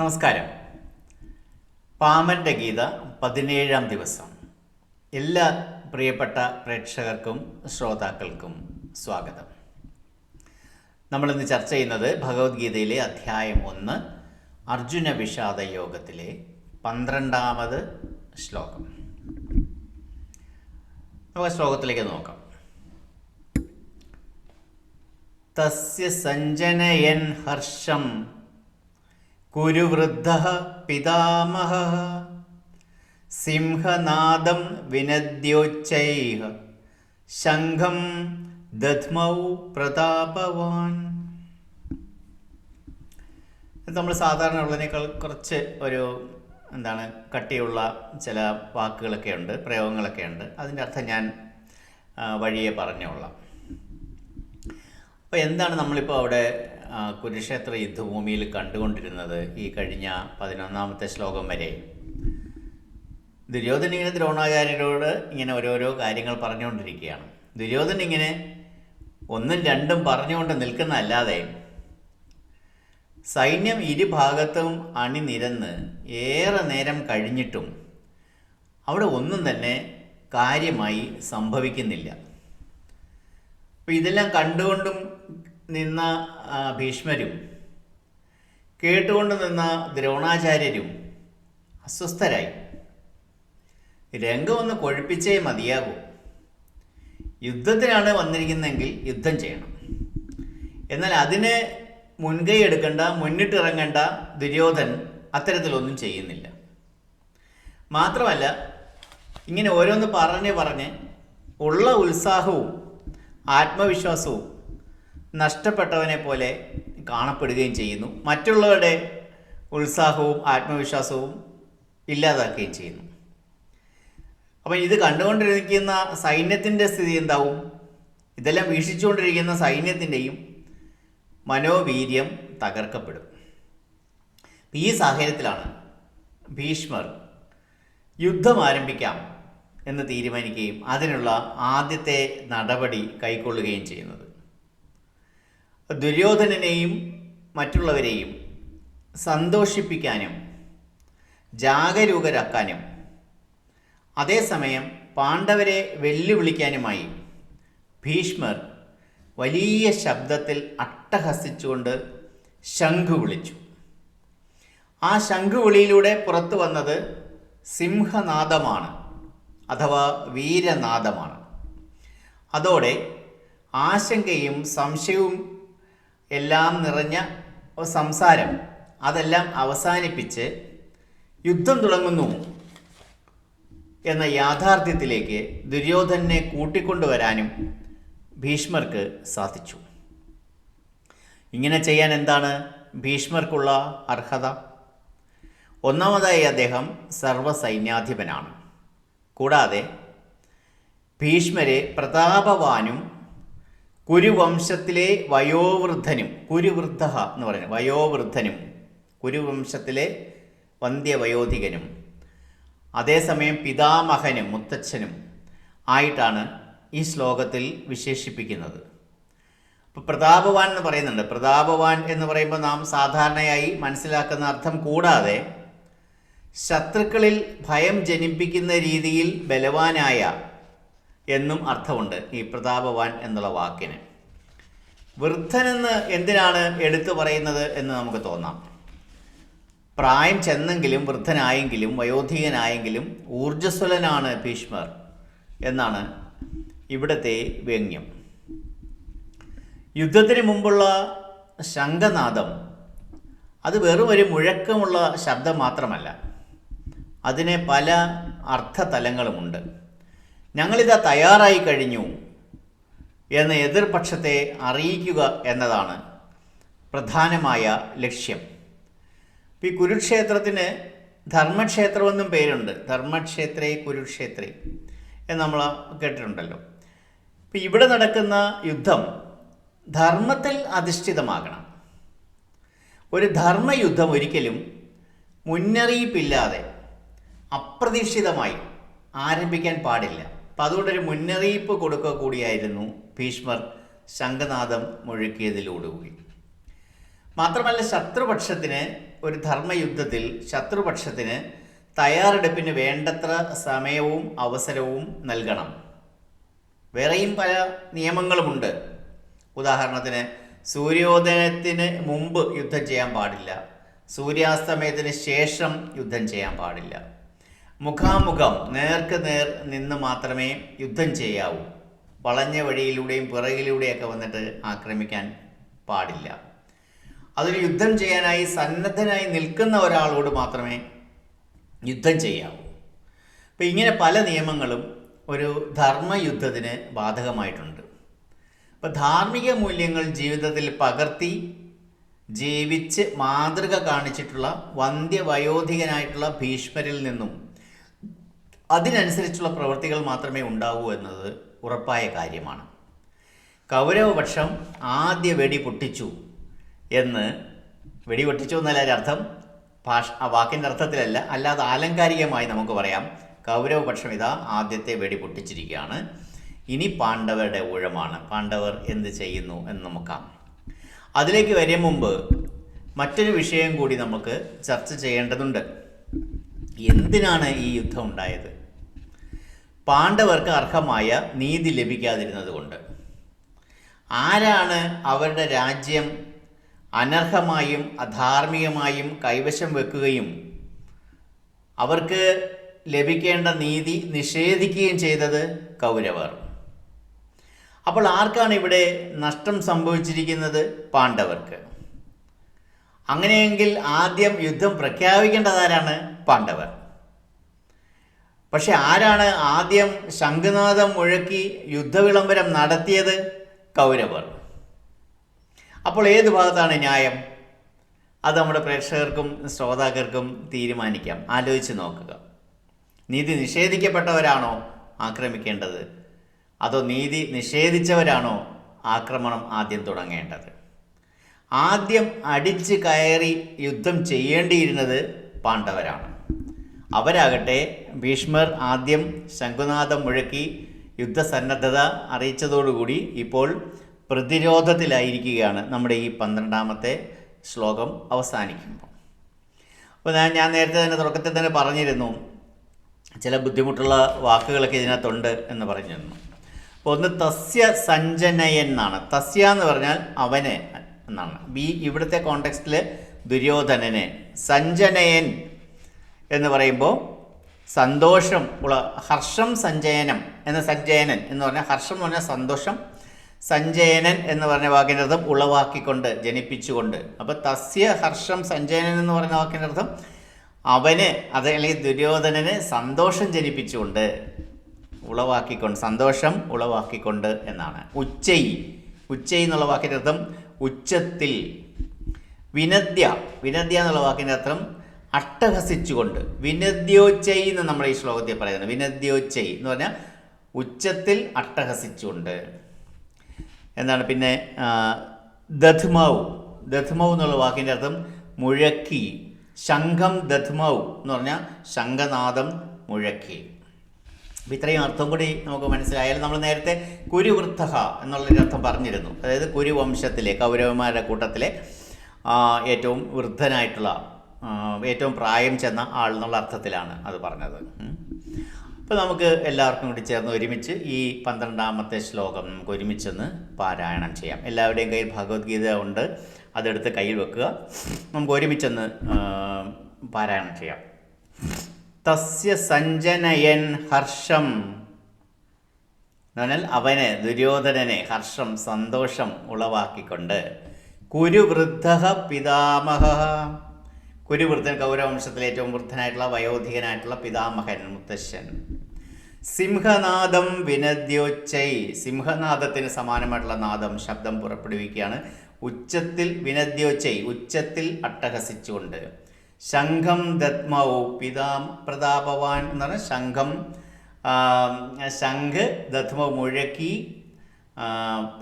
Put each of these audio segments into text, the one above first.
നമസ്കാരം. പാമന്റെ ഗീത പതിനേഴാം ദിവസം. എല്ലാ പ്രിയപ്പെട്ട പ്രേക്ഷകർക്കും ശ്രോതാക്കൾക്കും സ്വാഗതം. നമ്മളിന്ന് ചർച്ച ചെയ്യുന്നത് ഭഗവത്ഗീതയിലെ അധ്യായം ഒന്ന് അർജുന വിഷാദ യോഗത്തിലെ പന്ത്രണ്ടാമത് ശ്ലോകം. നമുക്ക് ശ്ലോകത്തിലേക്ക് നോക്കാം. തസ്യ സഞ്ജനയൻ ഹർഷം കുരുവൃദ്ധ പിതാമഹ. സിംഹനാദം വിനദ്യോച്ചൈഹ. ശംഖം ദധ്മൗ പ്രതാപവാൻ. നമ്മൾ സാധാരണ ഉള്ളതിനേക്കാൾ കുറച്ച് ഒരു എന്താണ് കട്ടിയുള്ള ചില വാക്കുകളൊക്കെ ഉണ്ട് പ്രയോഗങ്ങളൊക്കെ ഉണ്ട്. അതിന്റെ അർത്ഥം ഞാൻ വഴിയെ പറഞ്ഞോളാം. അപ്പോൾ എന്താണ് നമ്മളിപ്പോൾ അവിടെ കുരുക്ഷേത്ര യുദ്ധഭൂമിയിൽ കണ്ടുകൊണ്ടിരുന്നത് ഈ കഴിഞ്ഞ പതിനൊന്നാമത്തെ ശ്ലോകം വരെ. ദുര്യോധന ഇങ്ങനെ ദ്രോണാചാര്യരോട് ഇങ്ങനെ ഓരോരോ കാര്യങ്ങൾ പറഞ്ഞുകൊണ്ടിരിക്കുകയാണ്. ദുര്യോധന ഇങ്ങനെ ഒന്നും രണ്ടും പറഞ്ഞുകൊണ്ട് നിൽക്കുന്നതല്ലാതെ സൈന്യം ഇരുഭാഗത്തും അണിനിരന്ന് ഏറെ നേരം കഴിഞ്ഞിട്ടും അവിടെ ഒന്നും തന്നെ കാര്യമായി സംഭവിക്കുന്നില്ല. അപ്പോൾ ഇതെല്ലാം കണ്ടുകൊണ്ടും നിന്ന ഭീഷ്മരും കേട്ടുകൊണ്ട് നിന്ന ദ്രോണാചാര്യരും അസ്വസ്ഥരായി. രംഗമൊന്ന് കൊഴുപ്പിച്ചേ മതിയാകൂ. യുദ്ധത്തിനാണ് വന്നിരിക്കുന്നതെങ്കിൽ യുദ്ധം ചെയ്യണം. എന്നാൽ അതിന് മുൻകൈ എടുക്കേണ്ട മുന്നിട്ടിറങ്ങേണ്ട ദുര്യോധൻ അത്തരത്തിലൊന്നും ചെയ്യുന്നില്ല. മാത്രമല്ല ഇങ്ങനെ ഓരോന്ന് പറഞ്ഞ് പറഞ്ഞ് ഉള്ള ഉത്സാഹവും ആത്മവിശ്വാസവും നഷ്ടപ്പെട്ടവനെ പോലെ കാണപ്പെടുകയും ചെയ്യുന്നു. മറ്റുള്ളവരുടെ ഉത്സാഹവും ആത്മവിശ്വാസവും ഇല്ലാതാക്കുകയും ചെയ്യുന്നു. അപ്പം ഇത് കണ്ടുകൊണ്ടിരിക്കുന്ന സൈന്യത്തിന്റെ സ്ഥിതി എന്താവും? ഇതെല്ലാം വീക്ഷിച്ചുകൊണ്ടിരിക്കുന്ന സൈന്യത്തിന്റെയും മനോവീര്യം തകർക്കപ്പെടും. ഈ സാഹചര്യത്തിലാണ് ഭീഷ്മർ യുദ്ധം ആരംഭിക്കാം എന്ന് തീരുമാനിക്കുകയും അതിനുള്ള ആദ്യത്തെ നടപടി കൈക്കൊള്ളുകയും ചെയ്യുന്നത്. ദുര്യോധനനെയും മറ്റുള്ളവരെയും സന്തോഷിപ്പിക്കാനും ജാഗരൂകരാക്കാനും. അതേസമയം പാണ്ഡവരെ വെല്ലുവിളിക്കാനുമായി ഭീഷ്മർ വലിയ ശബ്ദത്തിൽ അട്ടഹസിച്ചുകൊണ്ട് ശംഖു വിളിച്ചു. ആ ശംഖുവിളിയിലൂടെ പുറത്തു വന്നത് സിംഹനാദമാണ് അഥവാ വീരനാദമാണ്. അതോടെ ആശങ്കയും സംശയവും എല്ലാം നിറഞ്ഞ സംസാരം. അതെല്ലാം അവസാനിപ്പിച്ച് യുദ്ധം തുടങ്ങുന്നു എന്ന യാഥാർത്ഥ്യത്തിലേക്ക് ദുര്യോധനെ കൂട്ടിക്കൊണ്ടുവരാനും ഭീഷ്മർക്ക് സാധിച്ചു. ഇങ്ങനെ ചെയ്യാൻ എന്താണ് ഭീഷ്മർക്കുള്ള അർഹത? ഒന്നാമതായി അദ്ദേഹം സർവസൈന്യാധിപനാണ് കൂടാതെ ഭീഷ്മരെ പ്രതാപവാനും കുരുവംശത്തിലെ വയോവൃദ്ധനും കുരുവൃദ്ധ എന്ന് പറയുന്നത് വയോവൃദ്ധനും കുരുവംശത്തിലെ വന്ധ്യവയോധികനും അതേസമയം പിതാമഹനും മുത്തച്ഛനും ആയിട്ടാണ് ഈ ശ്ലോകത്തിൽ വിശേഷിപ്പിക്കുന്നത്. അപ്പോൾ പ്രതാപവാൻ എന്ന് പറയുന്നുണ്ട്. പ്രതാപവാൻ എന്ന് പറയുമ്പോൾ നാം സാധാരണയായി മനസ്സിലാക്കുന്ന അർത്ഥം കൂടാതെ ശത്രുക്കളിൽ ഭയം ജനിപ്പിക്കുന്ന രീതിയിൽ ബലവാനായ എന്നും അർത്ഥമുണ്ട് ഈ പ്രതാപവാൻ എന്നുള്ള വാക്കിന്. വൃദ്ധനെന്ന് എന്തിനാണ് എടുത്തു പറയുന്നത് എന്ന് നമുക്ക് തോന്നാം. പ്രായം ചെന്നെങ്കിലും വൃദ്ധനായെങ്കിലും വയോധികനായെങ്കിലും ഊർജസ്വലനാണ് ഭീഷ്മർ എന്നാണ് ഇവിടത്തെ വ്യംഗ്യം. യുദ്ധത്തിന് മുമ്പുള്ള ശംഖനാദം അത് വെറും ഒരു മുഴക്കമുള്ള ശബ്ദം മാത്രമല്ല. അതിന് പല അർത്ഥതലങ്ങളുമുണ്ട്. ഞങ്ങളിതാ തയ്യാറായി കഴിഞ്ഞു എന്ന് എതിർപക്ഷത്തെ അറിയിക്കുക എന്നതാണ് പ്രധാനമായ ലക്ഷ്യം. ഈ കുരുക്ഷേത്രത്തിന് ധർമ്മക്ഷേത്രമെന്നും പേരുണ്ട്. ധർമ്മക്ഷേത്രേ കുരുക്ഷേത്രേ എന്ന് നമ്മൾ കേട്ടിട്ടുണ്ടല്ലോ. ഇപ്പം ഇവിടെ നടക്കുന്ന യുദ്ധം ധർമ്മത്തിൽ അധിഷ്ഠിതമാകണം. ഒരു ധർമ്മയുദ്ധം ഒരിക്കലും മുന്നറിയിപ്പില്ലാതെ അപ്രതീക്ഷിതമായി ആരംഭിക്കാൻ പാടില്ല. അപ്പം അതുകൊണ്ടൊരു മുന്നറിയിപ്പ് കൊടുക്കുക കൂടിയായിരുന്നു ഭീഷ്മർ ശംഖനാഥം മുഴക്കിയതിലൂടുകൂടി. മാത്രമല്ല ശത്രുപക്ഷത്തിന് ഒരു ധർമ്മയുദ്ധത്തിൽ ശത്രുപക്ഷത്തിന് തയ്യാറെടുപ്പിന് വേണ്ടത്ര സമയവും അവസരവും നൽകണം. വേറെയും പല നിയമങ്ങളുമുണ്ട്. ഉദാഹരണത്തിന് സൂര്യോദയത്തിന് മുമ്പ് യുദ്ധം ചെയ്യാൻ പാടില്ല. സൂര്യാസ്തമയത്തിന് ശേഷം യുദ്ധം ചെയ്യാൻ പാടില്ല. മുഖാമുഖം നേർക്ക് നേർ നിന്ന് മാത്രമേ യുദ്ധം ചെയ്യാവൂ. വളഞ്ഞ വഴിയിലൂടെയും പിറകിലൂടെയൊക്കെ വന്നിട്ട് ആക്രമിക്കാൻ പാടില്ല. അതൊരു യുദ്ധം ചെയ്യാനായി സന്നദ്ധനായി നിൽക്കുന്ന ഒരാളോട് മാത്രമേ യുദ്ധം ചെയ്യാവൂ. അപ്പം ഇങ്ങനെ പല നിയമങ്ങളും ഒരു ധർമ്മയുദ്ധത്തിന് ബാധകമായിട്ടുണ്ട്. അപ്പം ധാർമ്മിക മൂല്യങ്ങൾ ജീവിതത്തിൽ പകർത്തി ജീവിച്ച് മാതൃക കാണിച്ചിട്ടുള്ള വന്ധ്യവയോധികനായിട്ടുള്ള ഭീഷ്മരിൽ നിന്നും അതിനനുസരിച്ചുള്ള പ്രവൃത്തികൾ മാത്രമേ ഉണ്ടാവൂ എന്നത് ഉറപ്പായ കാര്യമാണ്. കൗരവപക്ഷം ആദ്യ വെടി പൊട്ടിച്ചു എന്ന് വെടി പൊട്ടിച്ചു എന്നല്ല അർത്ഥം ഭാഷ ആ വാക്കിന്റെ അർത്ഥത്തിലല്ല അല്ലാതെ ആലങ്കാരികമായി നമുക്ക് പറയാം കൗരവപക്ഷം ഇതാ ആദ്യത്തെ വെടി പൊട്ടിച്ചിരിക്കുകയാണ്. ഇനി പാണ്ഡവരുടെ ഊഴമാണ്. പാണ്ഡവർ എന്ത് ചെയ്യുന്നു എന്ന് നോക്കാം അതിലേക്ക് വരും മുമ്പ് മറ്റൊരു വിഷയം കൂടി നമുക്ക് ചർച്ച ചെയ്യേണ്ടതുണ്ട്. എന്തിനാണ് ഈ യുദ്ധം ഉണ്ടായത്? പാണ്ഡവർക്ക് അർഹമായ നീതി ലഭിക്കാതിരുന്നത് കൊണ്ട് ആരാണ് അവരുടെ രാജ്യം അനർഹമായും അധാർമികമായും കൈവശം വെക്കുകയും അവർക്ക് ലഭിക്കേണ്ട നീതി നിഷേധിക്കുകയും ചെയ്തത് കൗരവർ. അപ്പോൾ ആർക്കാണ് ഇവിടെ നഷ്ടം സംഭവിച്ചിരിക്കുന്നത്? പാണ്ഡവർക്ക്. അങ്ങനെയെങ്കിൽ ആദ്യം യുദ്ധം പ്രഖ്യാപിക്കേണ്ടതാരാണ്? പാണ്ഡവർ. പക്ഷെ ആരാണ് ആദ്യം ശംഖുനാഥം മുഴക്കി യുദ്ധവിളംബരം നടത്തിയത്? കൗരവർ. അപ്പോൾ ഏത് ഭാഗത്താണ് ന്യായം? അത് നമ്മുടെ പ്രേക്ഷകർക്കും ശ്രോതാക്കൾക്കും തീരുമാനിക്കാം. ആലോചിച്ച് നോക്കുക. നീതി നിഷേധിക്കപ്പെട്ടവരാണോ ആക്രമിക്കേണ്ടത്? അതോ നീതി നിഷേധിച്ചവരാണോ ആക്രമണം ആദ്യം തുടങ്ങേണ്ടത്? ആദ്യം അടിച്ച് കയറി യുദ്ധം ചെയ്യേണ്ടിയിരുന്നത് പാണ്ഡവരാണ്. അവരാകട്ടെ ഭീഷ്മർ ആദ്യം ശംഖുനാഥം മുഴക്കി യുദ്ധസന്നദ്ധത അറിയിച്ചതോടുകൂടി ഇപ്പോൾ പ്രതിരോധത്തിലായിരിക്കുകയാണ് നമ്മുടെ ഈ പന്ത്രണ്ടാമത്തെ ശ്ലോകം അവസാനിക്കുമ്പോൾ. അപ്പോൾ ഞാൻ ഞാൻ നേരത്തെ തന്നെ തുടക്കത്തിൽ തന്നെ പറഞ്ഞിരുന്നു ചില ബുദ്ധിമുട്ടുള്ള വാക്കുകളൊക്കെ ഇതിനകത്തുണ്ട് എന്ന് പറഞ്ഞിരുന്നു. അപ്പോൾ ഒന്ന് തസ്യ സഞ്ജനയൻ എന്നാണ് തസ്യ എന്ന് പറഞ്ഞാൽ അവനെ എന്നാണ്. ബി ഇവിടുത്തെ കോണ്ടെക്സ്റ്റിൽ ദുര്യോധനനെ. സഞ്ജനയൻ എന്ന് പറയുമ്പോൾ സന്തോഷം ഉള്ള ഹർഷം സഞ്ചയനം എന്ന സഞ്ചയനൻ എന്ന് പറഞ്ഞാൽ ഹർഷം എന്ന് പറഞ്ഞാൽ സന്തോഷം സഞ്ചയനൻ എന്ന് പറഞ്ഞ വാക്കിന്റെ അർത്ഥം ഉളവാക്കിക്കൊണ്ട് ജനിപ്പിച്ചുകൊണ്ട്. അപ്പോൾ തസ്യ ഹർഷം സഞ്ചയനൻ എന്ന് പറഞ്ഞ വാക്കിന്റെ അർത്ഥം അവന് അത് അല്ലെങ്കിൽ ദുര്യോധനന് സന്തോഷം ജനിപ്പിച്ചുകൊണ്ട് ഉളവാക്കിക്കൊണ്ട് സന്തോഷം ഉളവാക്കിക്കൊണ്ട് എന്നാണ്. ഉച്ചൈ ഉച്ചൈ എന്നുള്ള വാക്കിന്റെ അർത്ഥം ഉച്ചത്തിൽ. വിനദ്യ വിനദ്യ എന്നുള്ള വാക്കിന്റെ അർത്ഥം അട്ടഹസിച്ചുകൊണ്ട് വിനദ്യോച്ചൈ എന്ന് നമ്മൾ ഈ ശ്ലോകത്തിൽ പറയുന്നത് വിനദ്യോച്ചൈ എന്ന് പറഞ്ഞാൽ ഉച്ചത്തിൽ അട്ടഹസിച്ചുകൊണ്ട്. എന്താണ് പിന്നെ ദധ്മാവ് ദധ്മൗ. ദധ്മൗ എന്നുള്ള വാക്കിന്റെ അർത്ഥം മുഴക്കി. ശംഖം ദധ്മാവ് എന്ന് പറഞ്ഞാൽ ശംഖനാദം മുഴക്കി. ഇത്രയും അർത്ഥം കൂടി നമുക്ക് മനസ്സിലായാലും നമ്മൾ നേരത്തെ കുരുവൃത്തഹ എന്നുള്ളൊരു അർത്ഥം പറഞ്ഞിരുന്നു. അതായത് കുരുവംശത്തിലെ കൗരവന്മാരുടെ കൂട്ടത്തിലെ ഏറ്റവും വൃദ്ധനായിട്ടുള്ള ഏറ്റവും പ്രായം ചെന്ന ആൾ എന്നുള്ള അർത്ഥത്തിലാണ് അത് പറഞ്ഞത്. അപ്പോൾ നമുക്ക് എല്ലാവർക്കും കൂടി ചേർന്ന് ഒരുമിച്ച് ഈ പന്ത്രണ്ടാമത്തെ ശ്ലോകം നമുക്ക് ഒരുമിച്ചൊന്ന് പാരായണം ചെയ്യാം. എല്ലാവരുടെയും കയ്യിൽ ഭഗവത്ഗീത ഉണ്ട്. അതെടുത്ത് കയ്യിൽ വെക്കുക. നമുക്ക് ഒരുമിച്ചൊന്ന് പാരായണം ചെയ്യാം. തസ്യ സഞ്ജനയൻ ഹർഷം എന്ന് പറഞ്ഞാൽ അവന് ദുര്യോധനനെ ഹർഷം സന്തോഷം ഉളവാക്കിക്കൊണ്ട്. കുരുവൃദ്ധ പിതാമഹ. കുരുവൃദ്ധൻ കൗരവംശത്തിലെ ഏറ്റവും വൃദ്ധനായിട്ടുള്ള വയോധികനായിട്ടുള്ള പിതാമഹൻ മുത്തശ്ശൻ. സിംഹനാദം വിനദ്യോച്ചൈ. സിംഹനാദത്തിന് സമാനമായിട്ടുള്ള നാദം ശബ്ദം പുറപ്പെടുവിക്കുകയാണ്. ഉച്ചത്തിൽ വിനദ്യോച്ചൈ ഉച്ചത്തിൽ അട്ടഹസിച്ചുകൊണ്ട്. ശംഖം ദത്മൗ പിതാം പ്രതാപവാൻ എന്ന് പറഞ്ഞാൽ ശംഖം ശംഖ് ദത്മ മുഴക്കി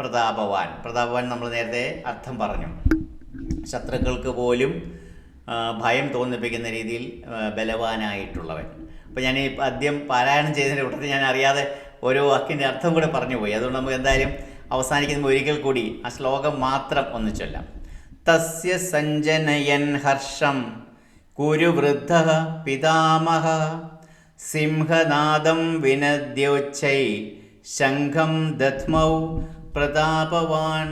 പ്രതാപവാൻ. പ്രതാപവാൻ നമ്മൾ നേരത്തെ അർത്ഥം പറഞ്ഞു. ശത്രുക്കൾക്ക് പോലും ഭയം തോന്നിപ്പിക്കുന്ന രീതിയിൽ ബലവാനായിട്ടുള്ളവൻ. അപ്പോൾ ഞാൻ ഈ ആദ്യം പാരായണം ചെയ്തതിന്റെ കൂട്ടത്തിൽ ഞാൻ അറിയാതെ ഓരോ വാക്കിന്റെ അർത്ഥം കൂടെ പറഞ്ഞു പോയി അതുകൊണ്ട് നമുക്ക് എന്തായാലും അവസാനിക്കുന്ന ഒരിക്കൽ കൂടി ആ ശ്ലോകം മാത്രം ഒന്ന് ചൊല്ലാം. തസ്യ സഞ്ജനയൻ ഹർഷം കുരുവൃദ്ധ പിതാമഹ സിംഹനാദം വിനദ്യോച്ചൈ ശംഖം ദത്മൗ പ്രതാപവാൻ.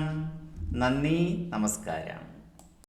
നന്ദി നമസ്കാരം.